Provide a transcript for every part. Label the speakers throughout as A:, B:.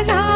A: eyes out.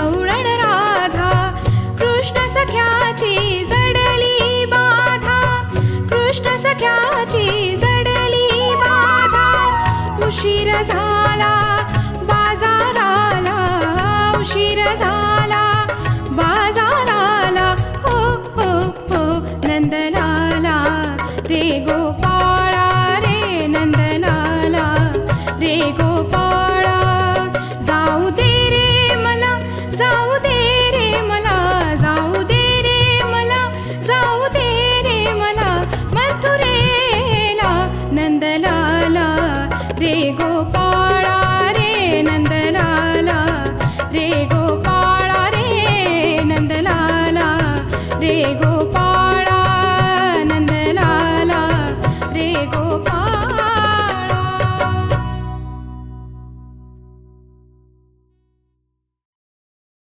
A: गौळण Radha Krishna सख्याची जडली बाधा कृष्ण सख्याची जडली बाधा. उशीर झाला बाजार बाजाराला उशीर झाला बाजार बाजाराला हो हो हो नंदना. গোপা